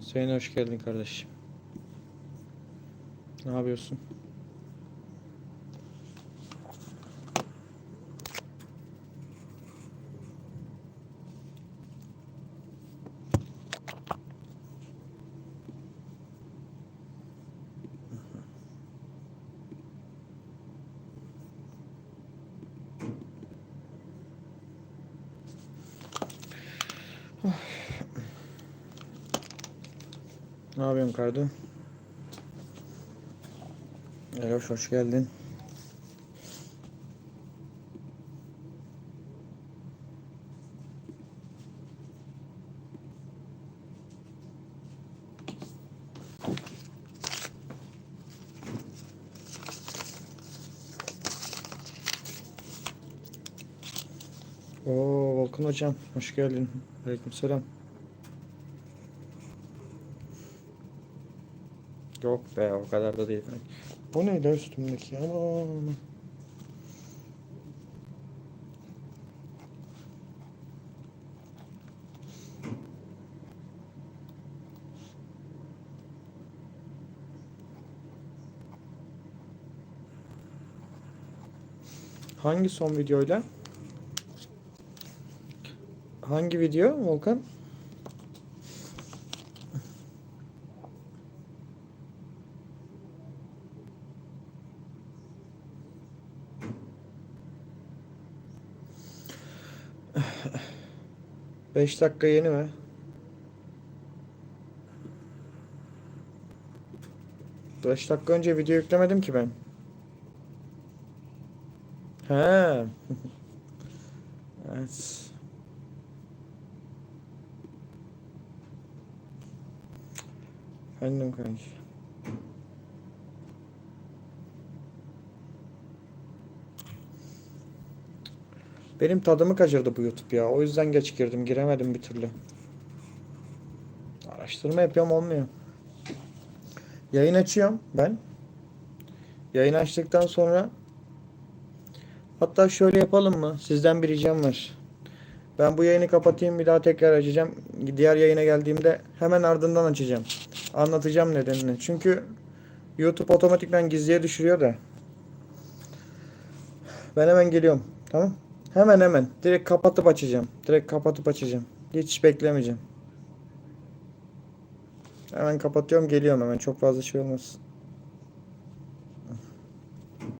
Hüseyin hoş geldin kardeşim. Ne yapıyorsun? Ne yapıyorsun Kardo? Eloş hoş geldin. Oo Volkan hocam hoş geldin. Aleykümselam. Yok be o kadar da değil. Bu neydi üstümdeki? Aman. Hangi son videoyla? Hangi video Volkan? Beş dakika yeni mi? Beş dakika önce video yüklemedim ki ben. He. evet. Efendim kanki. Benim tadımı kaçırdı bu YouTube ya. O yüzden geç girdim. Giremedim bir türlü. Araştırma yapıyorum olmuyor. Yayın açıyorum ben. Yayın açtıktan sonra hatta şöyle yapalım mı? Sizden bir ricam var. Ben bu yayını kapatayım bir daha tekrar açacağım. Diğer yayına geldiğimde hemen ardından açacağım. Anlatacağım nedenini. Çünkü YouTube otomatikman gizliye düşürüyor da. Ben hemen geliyorum. Tamam? Hemen hemen. Direkt kapatıp açacağım. Direkt kapatıp açacağım. Hiç beklemeyeceğim. Hemen kapatıyorum geliyorum hemen. Çok fazla şey olmasın.